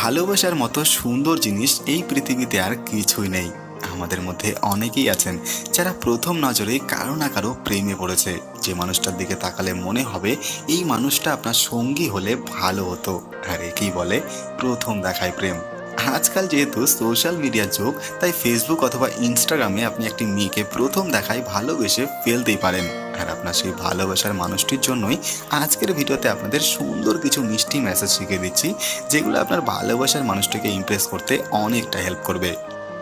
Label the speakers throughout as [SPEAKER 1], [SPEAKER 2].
[SPEAKER 1] ভালোবাসার মতো সুন্দর জিনিস এই পৃথিবীতে আর কিছুই নেই। আমাদের মধ্যে অনেকেই আছেন যারা প্রথম নজরে কারও না কারও প্রেমে পড়েছে। যে মানুষটার দিকে তাকালে মনে হবে এই মানুষটা আপনার সঙ্গী হলে ভালো হতো। আর একেই বলে প্রথম দেখায় প্রেম। আজকাল যেহেতু সোশ্যাল মিডিয়ার যুগ, তাই ফেসবুক অথবা ইনস্টাগ্রামে আপনি একটি মেয়েকে প্রথম দেখায় ভালোবেসে ফেলতেই পারেন। আর আপনার সেই ভালোবাসার মানুষটির জন্যই আজকের ভিডিওতে আপনাদের সুন্দর কিছু মিষ্টি মেসেজ শিখিয়ে দিচ্ছি, যেগুলো আপনার ভালোবাসার মানুষটিকে ইমপ্রেস করতে অনেকটা হেল্প করবে।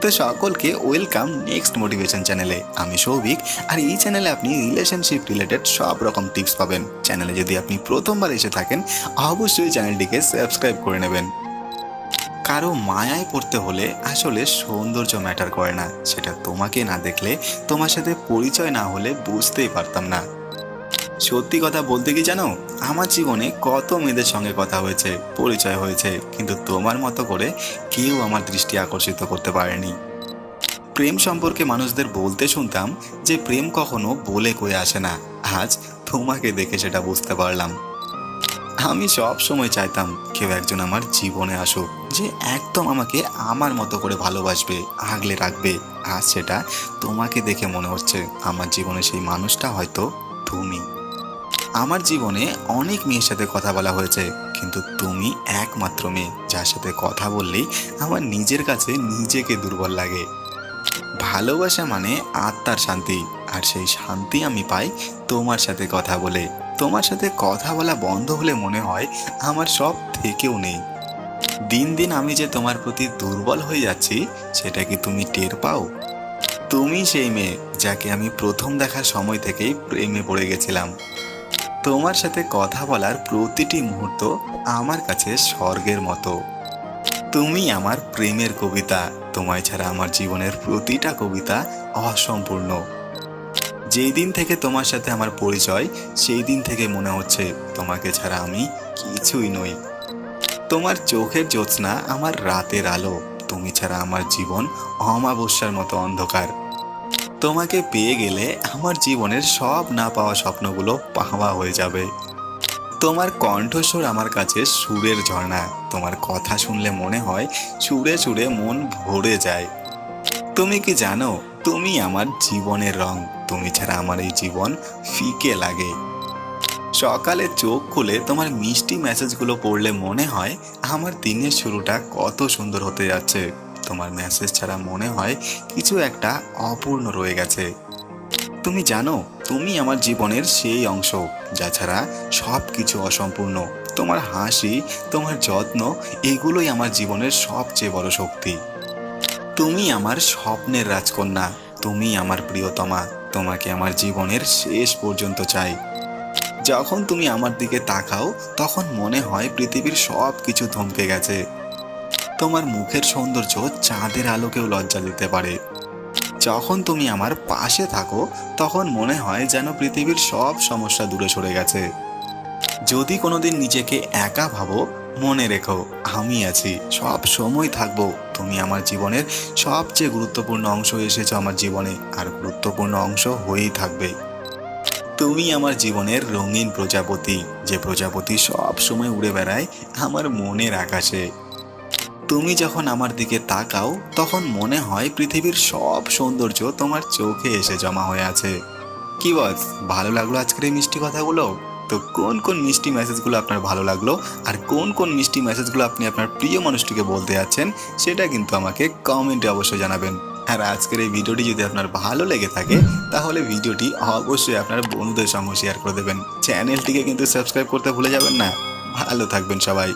[SPEAKER 1] তো সকলকে ওয়েলকাম নেক্সট মোটিভেশন চ্যানেলে আমি সৌভিক, আর এই চ্যানেলে আপনি রিলেশনশিপ রিলেটেড সব রকম টিপস পাবেন। চ্যানেলে যদি আপনি প্রথমবার এসে থাকেন, অবশ্যই চ্যানেলটিকে সাবস্ক্রাইব করে নেবেন। কারও মায়ায় পড়তে হলে আসলে সৌন্দর্য ম্যাটার করে না। সেটা তোমাকে না দেখলে, তোমার সাথে পরিচয় না হলে বুঝতেই পারতাম না। সত্যি কথা বলতে কি জানো? আমার জীবনে কত মেয়েদের সঙ্গে কথা হয়েছে, পরিচয় হয়েছে, কিন্তু তোমার মতো করে কেউ আমার দৃষ্টি আকর্ষিত করতে পারেনি। প্রেম সম্পর্কে মানুষদের বলতে শুনতাম যে প্রেম কখনো বলে কয়ে আসে না। আজ তোমাকে দেখে সেটা বুঝতে পারলাম। আমি সব সময় চাইতাম কেউ একজন আমার জীবনে আসুক, যে একদম আমাকে আমার মতো করে ভালোবাসবে, আগলে রাখবে। আর সেটা তোমাকে দেখে মনে হচ্ছে আমার জীবনে সেই মানুষটা হয়তো তুমি। আমার জীবনে অনেক মেয়ের সাথে কথা বলা হয়েছে, কিন্তু তুমি একমাত্র মেয়ে, যার সাথে কথা বললেই আমার নিজের কাছে নিজেকে দুর্বল লাগে। ভালোবাসা মানে আত্মার শান্তি, আর সেই শান্তি আমি পাই তোমার সাথে কথা বলে। তোমার সাথে কথা বলা বন্ধ হলে মনে হয় আমার সব থেকেও নেই। দিন দিন আমি যে তোমার প্রতি দুর্বল হয়ে যাচ্ছি, সেটা কি তুমি টের পাও? তুমি সেই মেয়ে যাকে আমি প্রথম দেখার সময় থেকেই প্রেমে পড়ে গেছিলাম। তোমার সাথে কথা বলার প্রতিটি মুহূর্ত আমার কাছে স্বর্গের মতো। তুমি আমার প্রেমের কবিতা, তোমায় ছাড়া আমার জীবনের প্রতিটা কবিতা অসম্পূর্ণ। যেই দিন থেকে তোমার সাথে আমার পরিচয়, সেই দিন থেকে মনে হচ্ছে তোমাকে ছাড়া আমি কিছুই নই। তোমার চোখের জ্যোৎস্না, আমার রাতের আলো, তুমি ছাড়া আমার জীবন অমাবস্যার মতো অন্ধকার। তোমাকে পেয়ে গেলে আমার জীবনের সব না পাওয়া স্বপ্নগুলো পাওয়া হয়ে যাবে। তোমার কণ্ঠস্বর আমার কাছে সুরের ঝর্ণা, তোমার কথা শুনলে মনে হয় সুরে সুরে মন ভরে যায়। তুমি কি জানো, তুমি আমার জীবনের রং। তুমি ছাড়া আমার এই জীবন ফিকে লাগে। সকালে চোখ খুলে তোমার মিষ্টি মেসেজগুলো পড়লে মনে হয় আমার দিনের শুরুটা কত সুন্দর হতে যাচ্ছে। তোমার মেসেজ ছাড়া মনে হয় কিছু একটা অপূর্ণ রয়ে গেছে। তুমি জানো, তুমি আমার জীবনের সেই অংশ, যা ছাড়া সব কিছু অসম্পূর্ণ। তোমার হাসি, তোমার যত্ন, এগুলোই আমার জীবনের সবচেয়ে বড় শক্তি। তুমি আমার স্বপ্নের রাজকন্যা, তুমি আমার প্রিয়তমা। তোমাকে আমার জীবনের শেষ পর্যন্ত চাই। যখন তুমি আমার দিকে তাকাও, তখন মনে হয় পৃথিবীর সব কিছু থমকে গেছে। তোমার মুখের সৌন্দর্য চাঁদের আলোকেও লজ্জা দিতে পারে। যখন তুমি আমার পাশে থাকো, তখন মনে হয় যেন পৃথিবীর সব সমস্যা দূরে সরে গেছে। যদি কোনোদিন নিজেকে একা ভাবো মনে রেখো, আমি আছি। সব সময় থাকব। তুমি আমার জীবনের সবচেয়ে গুরুত্বপূর্ণ অংশ এসেছ আমার জীবনে, আর গুরুত্বপূর্ণ অংশ হয়েই থাকবে। তুমি আমার জীবনের রঙিন প্রজাপতি, যে প্রজাপতি সব সময় উড়ে বেড়ায় আমার মনের আকাশে। তুমি যখন আমার দিকে তাকাও, তখন মনে হয় পৃথিবীর সব সৌন্দর্য তোমার চোখে এসে জমা হয়ে আছে। কি বস ভালো লাগল আজকের এই মিষ্টি কথাগুলো? তো কোন কোন মিষ্টি মেসেজগুলো আপনার ভালো লাগল? আর কোন কোন মিষ্টি মেসেজগুলো আপনি আপনার প্রিয় মানুষটিকে বলতে যাচ্ছেন, সেটা কিন্তু আমাকে কমেন্টে অবশ্যই জানাবেন। আর আজকের এই ভিডিওটি যদি আপনার ভালো লেগে থাকে, তাহলে ভিডিওটি অবশ্যই আপনার বন্ধুদের সঙ্গে শেয়ার করে দেবেন। চ্যানেলটিকে কিন্তু সাবস্ক্রাইব করতে ভুলে যাবেন না। ভালো থাকবেন সবাই।